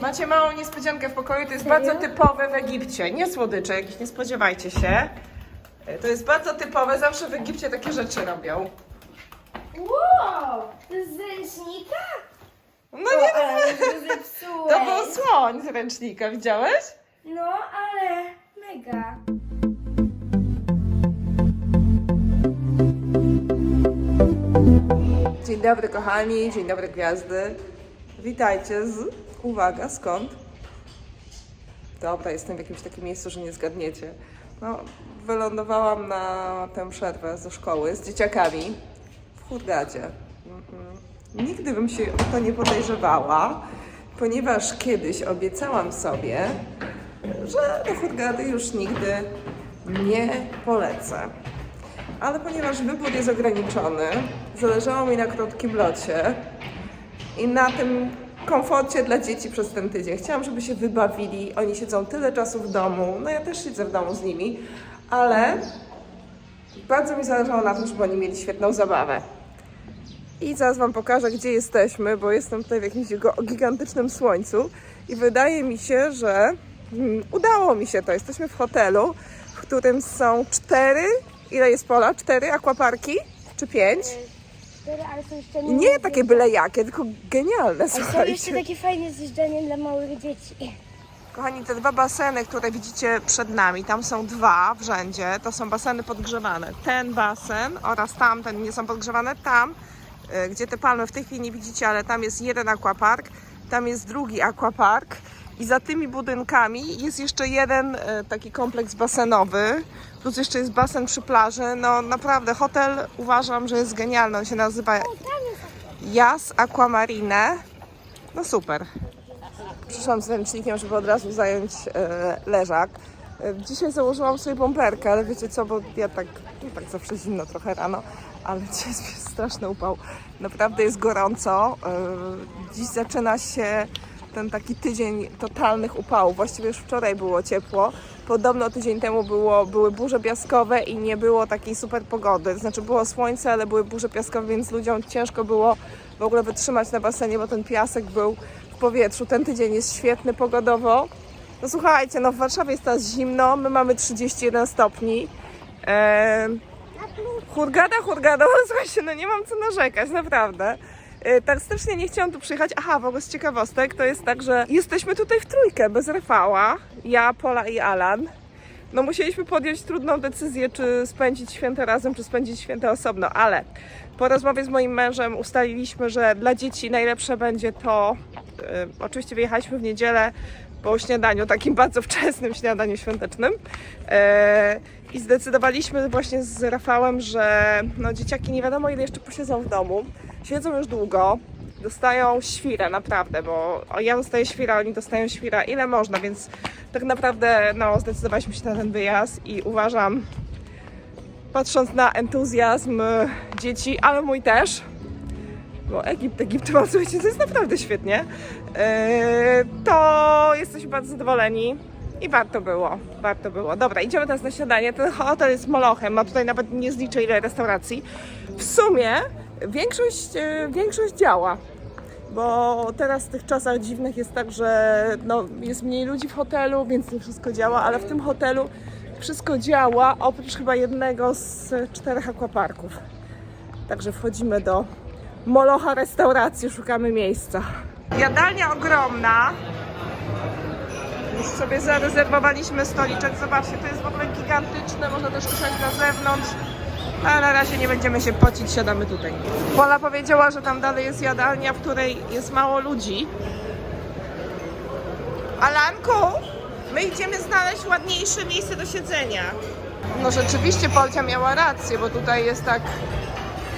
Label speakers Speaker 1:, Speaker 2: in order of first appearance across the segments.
Speaker 1: Macie małą niespodziankę w pokoju, to jest bardzo typowe w Egipcie. Nie słodycze, jakieś nie spodziewajcie się. E, To jest bardzo typowe, zawsze w Egipcie takie rzeczy robią.
Speaker 2: Wow! To jest z ręcznika?
Speaker 1: No nie,
Speaker 2: ale zepsułeś.
Speaker 1: to był słoń z ręcznika, widziałeś?
Speaker 2: No, ale mega.
Speaker 1: Dzień dobry kochani, dzień dobry gwiazdy. Witajcie z... Uwaga, skąd? Dobra, jestem w jakimś takim miejscu, że nie zgadniecie. No, wylądowałam na tę przerwę ze szkoły z dzieciakami w Hurgadzie. Nigdy bym się o to nie podejrzewała, ponieważ kiedyś obiecałam sobie, że do Hurgady już nigdy nie polecę. Ale ponieważ wybór jest ograniczony, zależało mi na krótkim locie i na tym komforcie dla dzieci przez ten tydzień. Chciałam, żeby się wybawili. Oni siedzą tyle czasu w domu. No ja też siedzę w domu z nimi, ale bardzo mi zależało na tym, żeby oni mieli świetną zabawę. I zaraz Wam pokażę, gdzie jesteśmy, bo jestem tutaj w jakimś gigantycznym słońcu i wydaje mi się, że mm, udało mi się to. Jesteśmy w hotelu, w którym są cztery, ile jest pola? Cztery akwaparki? Czy pięć?
Speaker 2: Ale są jeszcze
Speaker 1: I nie takie byle jakie, tylko genialne,
Speaker 2: Ale są jeszcze
Speaker 1: słuchajcie.
Speaker 2: takie fajne zjeżdżenie dla małych dzieci.
Speaker 1: Kochani, te dwa baseny, które widzicie przed nami, tam są dwa w rzędzie, to są baseny podgrzewane. Ten basen oraz tamten nie są podgrzewane. Tam, y, gdzie te palmy w tej chwili nie widzicie, ale tam jest jeden aquapark, tam jest drugi aquapark i za tymi budynkami jest jeszcze jeden y, taki kompleks basenowy, plus jeszcze jest basen przy plaży. No naprawdę, hotel uważam, że jest genialny. On się nazywa Jas Aquamarine. No super. Przyszłam z ręcznikiem, żeby od razu zająć e, leżak. E, dzisiaj założyłam sobie bomberkę, ale wiecie co, bo ja tak, nie tak zawsze zimno trochę rano, ale dzisiaj jest straszny upał. Naprawdę jest gorąco. E, dziś zaczyna się ten taki tydzień totalnych upałów. Właściwie już wczoraj było ciepło. Podobno tydzień temu było, były burze piaskowe i nie było takiej super pogody. Znaczy było słońce, ale były burze piaskowe, więc ludziom ciężko było w ogóle wytrzymać na basenie, bo ten piasek był w powietrzu. Ten tydzień jest świetny pogodowo. No słuchajcie, no w Warszawie jest teraz zimno, my mamy 31 stopni. Eee, hurgada, hurgada, no słuchajcie, no nie mam co narzekać, naprawdę. E, Tak strasznie nie chciałam tu przyjechać. Aha, w ogóle z ciekawostek to jest tak, że jesteśmy tutaj w trójkę, bez Rafała. Ja, Pola i Alan. No musieliśmy podjąć trudną decyzję, czy spędzić święta razem, czy spędzić święta osobno, ale po rozmowie z moim mężem ustaliliśmy, że dla dzieci najlepsze będzie to, e, oczywiście wyjechaliśmy w niedzielę po śniadaniu, takim bardzo wczesnym śniadaniu świątecznym e, i zdecydowaliśmy właśnie z Rafałem, że no, dzieciaki nie wiadomo ile jeszcze posiedzą w domu, siedzą już długo, dostają świrę, naprawdę, bo ja dostaję świra, oni dostają świra, ile można, więc tak naprawdę no, zdecydowaliśmy się na ten wyjazd i uważam, patrząc na entuzjazm e, dzieci, ale mój też, bo Egipt, Egipt, mam, słuchajcie, to jest naprawdę świetnie, e, to jesteśmy bardzo zadowoleni. I warto było, warto było. Dobra, idziemy teraz na śniadanie. Ten hotel jest molochem, ma tutaj nawet nie zliczę ile restauracji. W sumie większość, e, większość działa, bo teraz w tych czasach dziwnych jest tak, że no, jest mniej ludzi w hotelu, więc nie wszystko działa, ale w tym hotelu wszystko działa, oprócz chyba jednego z czterech akwaparków. Także wchodzimy do Molocha restauracji, szukamy miejsca. Jadalnia ogromna. Już sobie zarezerwowaliśmy stoliczek. Zobaczcie, to jest w ogóle gigantyczne, można też usiąść na zewnątrz. Ale na razie nie będziemy się pocić, siadamy tutaj. Pola powiedziała, że tam dalej jest jadalnia, w której jest mało ludzi. Alanku, my idziemy znaleźć ładniejsze miejsce do siedzenia. No rzeczywiście Polcia miała rację, bo tutaj jest tak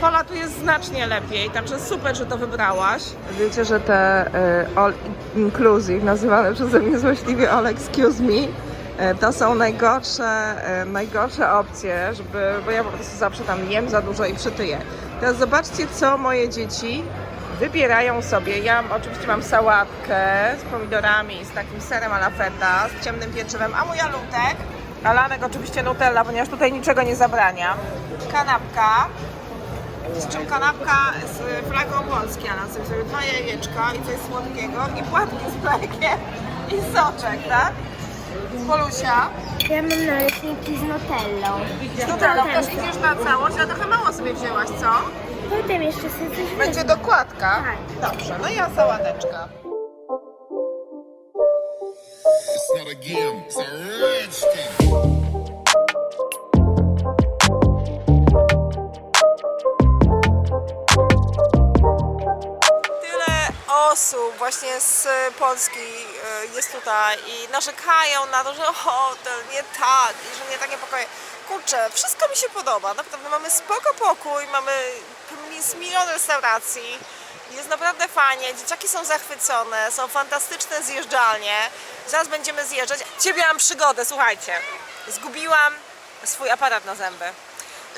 Speaker 1: Pola tu jest znacznie lepiej, także super, że to wybrałaś. Wiecie, że te y, all inclusive, nazywane przeze mnie złośliwie all excuse me, y, to są najgorsze, y, najgorsze opcje, żeby, bo ja po prostu zawsze tam jem za dużo i przytyję. Teraz zobaczcie, co moje dzieci wybierają sobie. Ja oczywiście mam sałatkę z pomidorami, z takim serem ala feta, z ciemnym pieczywem, a mój alutek, Alanek oczywiście nutella, ponieważ tutaj niczego nie zabrania. Kanapka, Z czym kanapka z flagą Polski, a na sobie dwa jajeczka i coś słodkiego i płatki z mlekiem i soczek, tak? Polusia.
Speaker 2: Ja mam naleśniki z nutellą.
Speaker 1: No to też idziesz na całość, a trochę mało sobie wzięłaś, co?
Speaker 2: Potem jeszcze sobie coś
Speaker 1: Będzie dokładka?
Speaker 2: Tak.
Speaker 1: Dobrze, no ja sałateczka.
Speaker 3: It's not a game, it's a rich thing.
Speaker 1: Właśnie z Polski e, jest tutaj i narzekają na to, że hotel nie tak i że nie takie pokoje. Kurczę, wszystko mi się podoba. Naprawdę mamy spoko pokój, mamy z milion restauracji. Jest naprawdę fajnie, dzieciaki są zachwycone, są fantastyczne zjeżdżalnie. Zaraz będziemy zjeżdżać. Ciebie mam przygodę, słuchajcie. Zgubiłam swój aparat na zęby.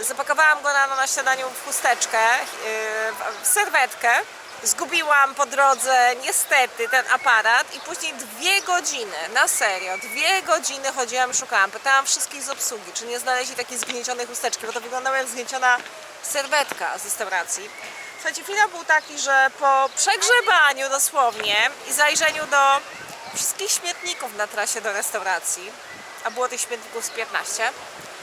Speaker 1: Zapakowałam go rano na śniadaniu w chusteczkę, yy, w serwetkę. Zgubiłam po drodze niestety ten aparat i później dwie godziny, na serio, dwie godziny chodziłam szukałam. Pytałam wszystkich z obsługi, czy nie znaleźli takiej zgniecionej chusteczki, bo to wyglądała jak zgnieciona serwetka z restauracji. Słuchajcie, finał był taki, że po przegrzebaniu dosłownie i zajrzeniu do wszystkich śmietników na trasie do restauracji, a było tych śmietników z 15, E,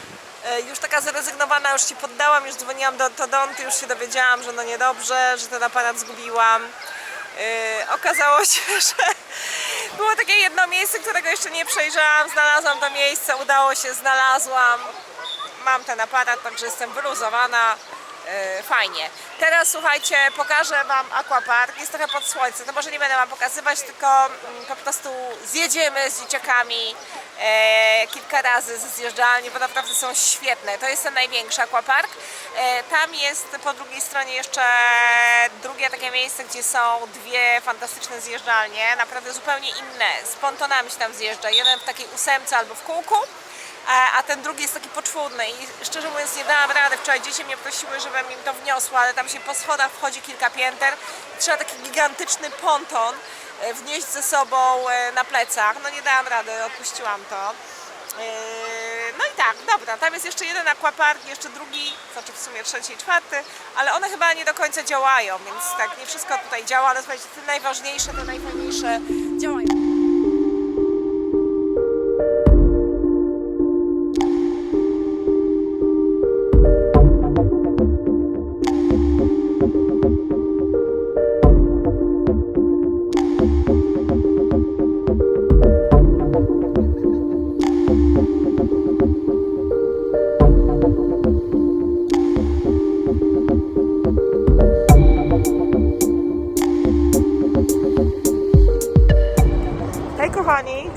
Speaker 1: już taka zrezygnowana, już się poddałam, już dzwoniłam do ortodonty, już się dowiedziałam, że no niedobrze, że ten aparat zgubiłam. E, okazało się, że było takie jedno miejsce, którego jeszcze nie przejrzałam, znalazłam to miejsce, udało się, znalazłam. Mam ten aparat, także jestem wyluzowana. E, Fajnie. Teraz słuchajcie, pokażę Wam aquapark. Jest trochę pod słońce, to może nie będę Wam pokazywać, tylko mm, po prostu zjedziemy z dzieciakami e, kilka razy ze zjeżdżalni, bo naprawdę są świetne. To jest ten największy aquapark. E, tam jest po drugiej stronie jeszcze drugie takie miejsce, gdzie są dwie fantastyczne zjeżdżalnie, naprawdę zupełnie inne. Z pontonami się tam zjeżdża. Jeden w takiej ósemce albo w kółku, a, a ten drugi jest taki poczwórny i szczerze mówiąc nie dałam rady. Wczoraj dzieci mnie prosiły, żebym im to wniosła, ale tam się po schodach wchodzi kilka pięter. Trzeba taki gigantyczny ponton e, wnieść ze sobą e, na plecach. No nie dałam rady, odpuściłam to. E, No i tak, dobra, tam jest jeszcze jeden aquapark, jeszcze drugi, znaczy w sumie trzeci i czwarty, ale one chyba nie do końca działają, więc tak, nie wszystko tutaj działa, ale słuchajcie, te najważniejsze, te najfajniejsze działają.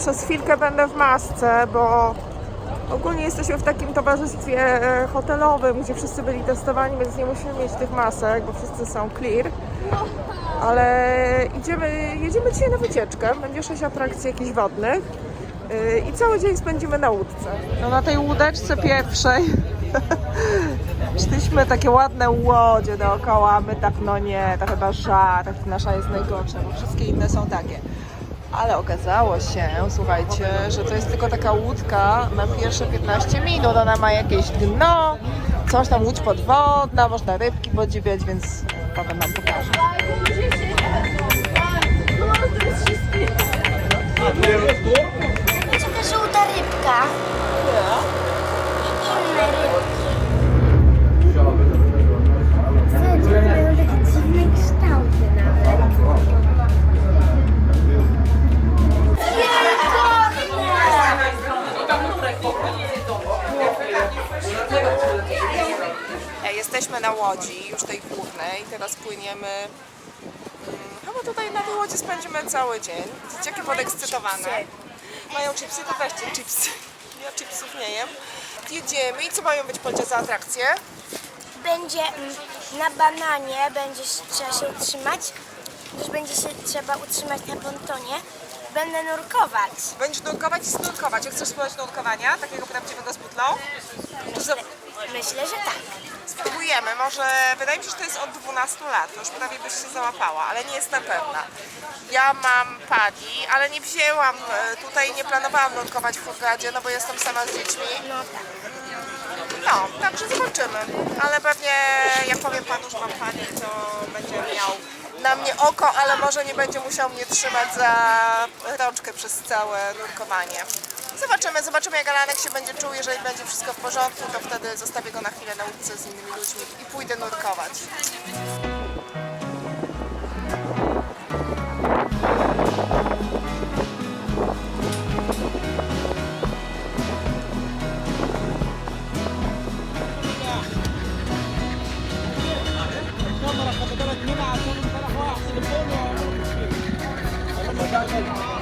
Speaker 1: Przez chwilkę będę w masce, bo ogólnie jesteśmy w takim towarzystwie e, hotelowym, gdzie wszyscy byli testowani, więc nie musimy mieć tych masek, bo wszyscy są clear. Ale idziemy, jedziemy dzisiaj na wycieczkę, będzie sześć atrakcji jakichś wodnych yy, i cały dzień spędzimy na łódce. No na tej łódeczce pierwszej szliśmy takie ładne łodzie dookoła, my tak no nie, to chyba żart, nasza jest najgorsza, bo wszystkie inne są takie. Ale okazało się, słuchajcie, że to jest tylko taka łódka na pierwsze 15 minut. Ona ma jakieś dno, coś tam łódź podwodna, można rybki podziwiać, więc potem nam pokażę.
Speaker 2: Taka żółta rybka
Speaker 1: Jesteśmy na łodzi, już tej głównej. Teraz płyniemy. mm, Chyba tutaj na tej łodzi spędzimy cały dzień. Dzieciaki podekscytowane. Mają chipsy, to weźcie chipsy. Ja chipsów nie jem. Jedziemy i co mają być Polcie za atrakcje?
Speaker 2: Będzie na bananie, będzie się- trzeba się utrzymać. Też będzie się trzeba utrzymać na pontonie. Będę nurkować.
Speaker 1: Będziesz nurkować i snurkować. Jak chcesz spróbować nurkowania, takiego prawdziwego z butlą? Za-
Speaker 2: Myślę, że tak.
Speaker 1: Spróbujemy, może wydaje mi się, że to jest od 12 lat, już prawie byś się załapała, ale nie jestem pewna. Ja mam padi, ale nie wzięłam, e, tutaj nie planowałam nurkować w Hurgadzie, no bo jestem sama z dziećmi.
Speaker 2: No tak.
Speaker 1: No, także zobaczymy. Ale pewnie jak powiem panu, że mam panię, to będzie miał na mnie oko, ale może nie będzie musiał mnie trzymać za rączkę przez całe nurkowanie. Zobaczymy, zobaczymy jak Alanek się będzie czuł. Jeżeli będzie wszystko w porządku, to wtedy zostawię go na chwilę na łódce z innymi ludźmi i pójdę nurkować.
Speaker 2: Zrobiłem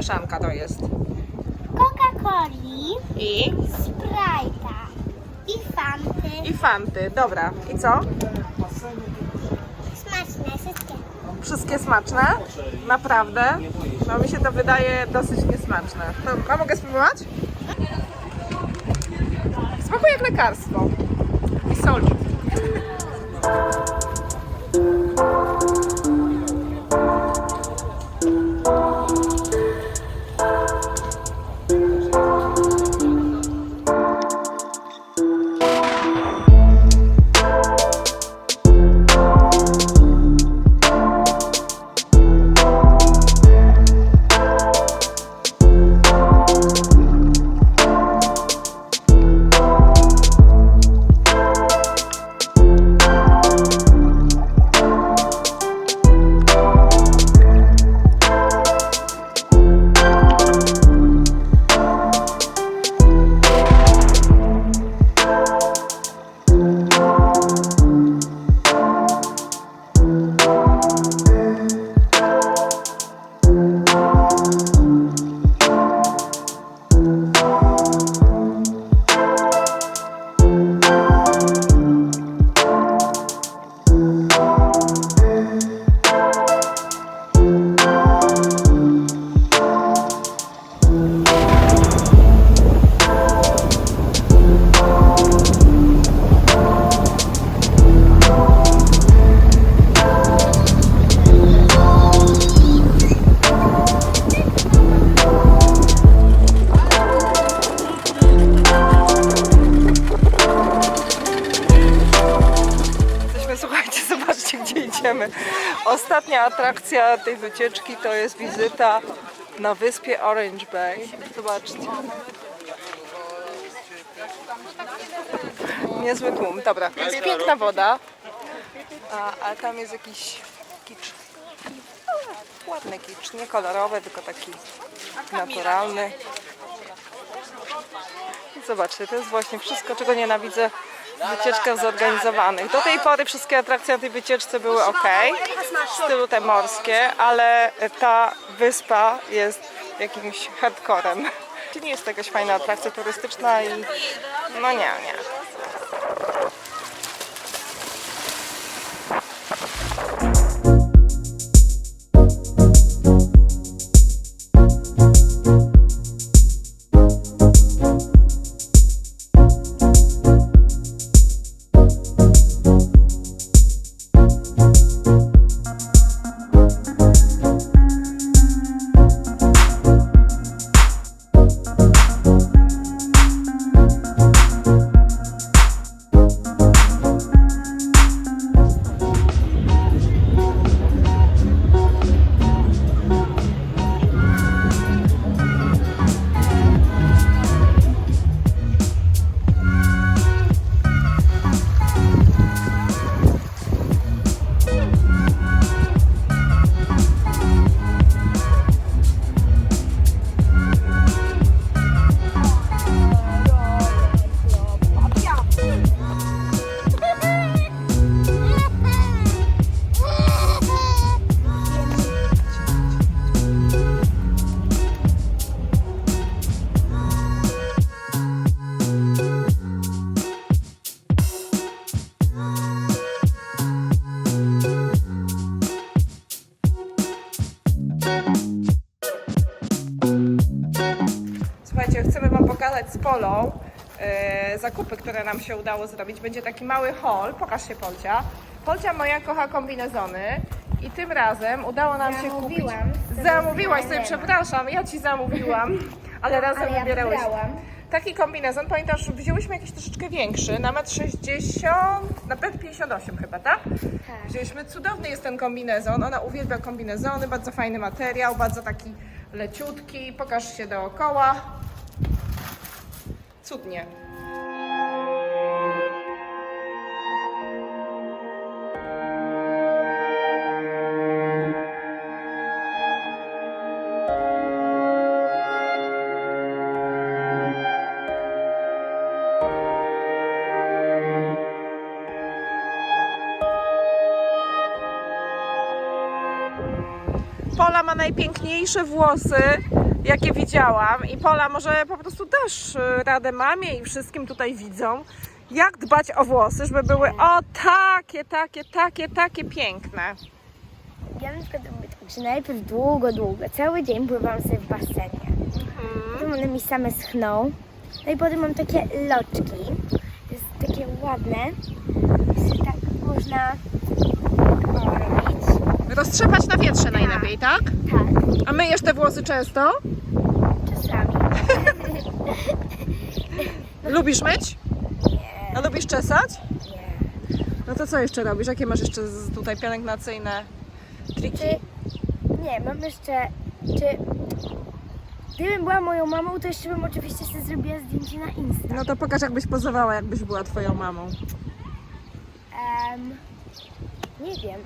Speaker 1: mieszanka to jest?
Speaker 2: Coca-Coli,
Speaker 1: I?
Speaker 2: Sprite'a i Fanty.
Speaker 1: I fanty. Dobra. I co?
Speaker 2: Smaczne wszystkie.
Speaker 1: Wszystkie smaczne? Naprawdę? No mi się to wydaje dosyć niesmaczne. To, a mogę spróbować? Smakuje jak lekarstwo. I soli. Atrakcja tej wycieczki to jest wizyta na wyspie Orange Bay. Zobaczcie. Niezły tłum. Dobra, jest piękna woda, a, a tam jest jakiś kicz. Ładny kicz, nie kolorowy, tylko taki naturalny. Zobaczcie, to jest właśnie wszystko, czego nienawidzę w wycieczkach zorganizowanych. Do tej pory wszystkie atrakcje na tej wycieczce były ok, w stylu te morskie, ale ta wyspa jest jakimś hardcorem. To nie jest to jakaś fajna atrakcja turystyczna i no nie, nie. Zakupy, które nam się udało zrobić. Będzie taki mały haul. Pokaż się Polcia. Polcia moja kocha kombinezony i tym razem udało nam się kupić. Zamówiłaś sobie, przepraszam, ja ci zamówiłam, ale razem
Speaker 2: ale ja wybrałam.
Speaker 1: Taki kombinezon, pamiętasz, wzięłyśmy jakiś troszeczkę większy, na metr 60, na metr 58 chyba, tak?
Speaker 2: Tak.
Speaker 1: Wzięliśmy, cudowny jest ten kombinezon, ona uwielbia kombinezony, bardzo fajny materiał, bardzo taki leciutki, pokaż się dookoła. Cudnie. Pola ma najpiękniejsze włosy, jakie widziałam. I Pola, może po prostu dasz y, radę mamie i wszystkim tutaj widzom, jak dbać o włosy, żeby były o takie, takie, takie, takie piękne.
Speaker 2: Ja na przykład robię tak, że najpierw długo, długo, cały dzień pływam sobie w basenie. Potem one mi same schną. No i potem mam takie loczki. Jest takie ładne. Tak można.
Speaker 1: Roztrzepać na wietrze najlepiej, tak?
Speaker 2: Tak,
Speaker 1: A myjesz te włosy często?
Speaker 2: czasami.
Speaker 1: Lubisz myć?
Speaker 2: Nie,
Speaker 1: A lubisz czesać?
Speaker 2: nie.
Speaker 1: No to co jeszcze robisz? Jakie masz jeszcze z- tutaj pielęgnacyjne triki?
Speaker 2: Czy, nie, mam jeszcze, czy gdybym była moją mamą, to jeszcze bym oczywiście sobie zrobiła zdjęcie na Insta.
Speaker 1: No to pokaż, jakbyś pozowała, jakbyś była twoją mamą.
Speaker 2: Em, nie wiem.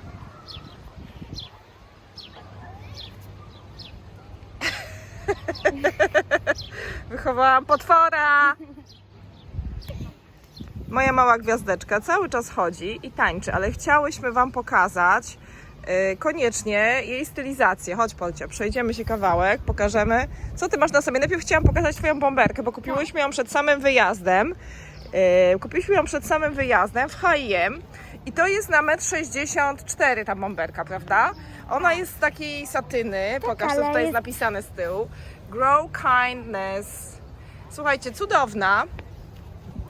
Speaker 1: Wychowałam potwora! Moja mała gwiazdeczka cały czas chodzi i tańczy, ale chciałyśmy Wam pokazać yy, koniecznie jej stylizację. Chodź Polcia, przejdziemy się kawałek, pokażemy. Co Ty masz na sobie? Najpierw chciałam pokazać Twoją bomberkę, bo kupiłyśmy ją przed samym wyjazdem. Yy, kupiliśmy ją przed samym wyjazdem w H&M i to jest na 1,64 m ta bomberka, prawda? Ona jest z takiej satyny, pokaż co tutaj jest- napisane z tyłu. Grow Kindness. Słuchajcie, cudowna.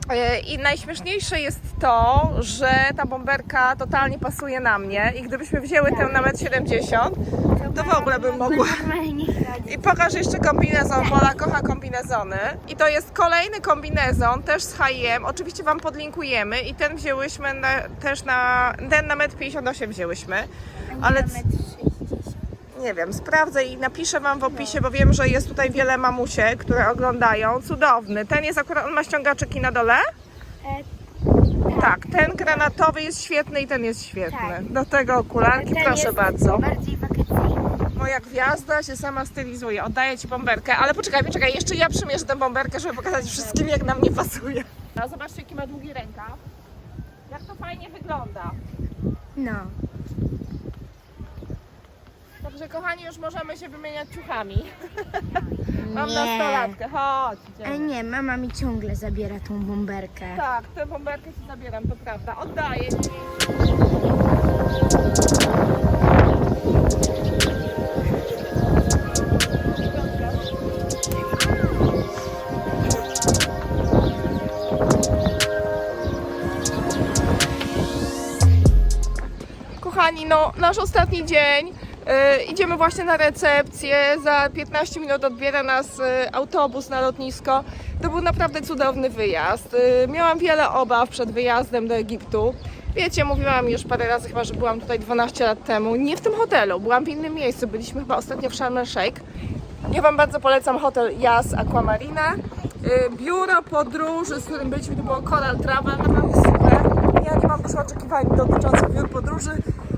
Speaker 1: E, I najśmieszniejsze jest to, że ta bomberka totalnie pasuje na mnie i gdybyśmy wzięły tę na 1,70 m, to w ogóle bym mogła. I pokaż jeszcze kombinezon, Pola kocha kombinezony. I to jest kolejny kombinezon, też z H&M. Oczywiście Wam podlinkujemy i ten wzięłyśmy na, też na, ten na 1,58 m wzięłyśmy. Ale
Speaker 2: Na
Speaker 1: c-
Speaker 2: metr 60.
Speaker 1: nie wiem, sprawdzę i napiszę Wam w opisie, bo wiem, że jest tutaj wiele mamusie, które oglądają. Cudowny. Ten jest akurat, on ma ściągaczyki na dole?
Speaker 2: E,
Speaker 1: Tak, ten granatowy jest świetny i ten jest świetny.
Speaker 2: Tak.
Speaker 1: Do tego okularki,
Speaker 2: ten
Speaker 1: proszę
Speaker 2: jest
Speaker 1: bardzo.
Speaker 2: Bardziej wakacyjny.
Speaker 1: Moja gwiazda się sama stylizuje. Oddaję Ci bomberkę, ale poczekaj, poczekaj, jeszcze ja przymierzę tę bomberkę, żeby pokazać wszystkim, jak na mnie pasuje. A zobaczcie, jaki ma długi rękaw. Jak to fajnie wygląda.
Speaker 2: No.
Speaker 1: Także kochani, już możemy się wymieniać ciuchami. Mam
Speaker 2: Nie.
Speaker 1: nastolatkę, chodź. Idziemy.
Speaker 2: nie, mama mi ciągle zabiera tą bomberkę.
Speaker 1: Tak, tę bomberkę Ci zabieram, to prawda. Oddaję Ci. Kochani, no nasz ostatni dzień. Yy, idziemy właśnie na recepcję. Za 15 minut odbiera nas yy, autobus na lotnisko. To był naprawdę cudowny wyjazd. Yy, miałam wiele obaw przed wyjazdem do Egiptu. Wiecie, mówiłam już parę razy chyba, że byłam tutaj 12 lat temu. Nie w tym hotelu, byłam w innym miejscu. Byliśmy chyba ostatnio w Sharm el Sheikh. Ja Wam bardzo polecam hotel Yas Aquamarina. Biuro podróży, z którym byliśmy, to było Coral Travel, naprawdę super. Ja nie mam dużo oczekiwań dotyczących biur podróży.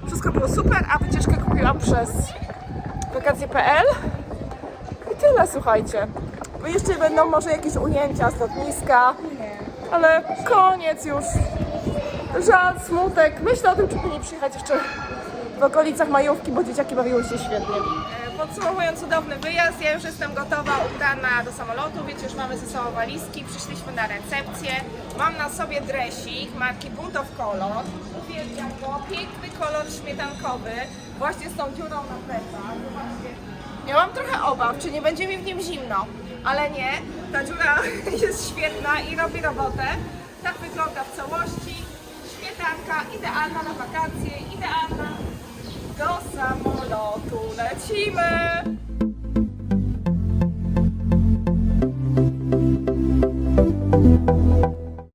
Speaker 1: Wszystko było super, a wycieczkę kupiłam przez wakacje.pl. I tyle, słuchajcie. Jeszcze będą może jakieś ujęcia z lotniska, ale koniec już. Żal, smutek. Myślę o tym, czy nie przyjechać jeszcze w okolicach majówki, bo dzieciaki bawiły się świetnie. Podsumowując cudowny wyjazd, ja już jestem gotowa, ubrana do samolotu. Wiecie, już mamy ze sobą walizki, przyszliśmy na recepcję. Mam na sobie dresik marki Boot of Color. Piękny kolor śmietankowy, właśnie z tą dziurą na plecach. Zobaczcie, Miałam trochę obaw, czy nie będzie mi w nim zimno, ale nie. Ta dziura jest świetna i robi robotę. Tak wygląda w całości. Śmietanka, idealna na wakacje, idealna do samolotu. Lecimy!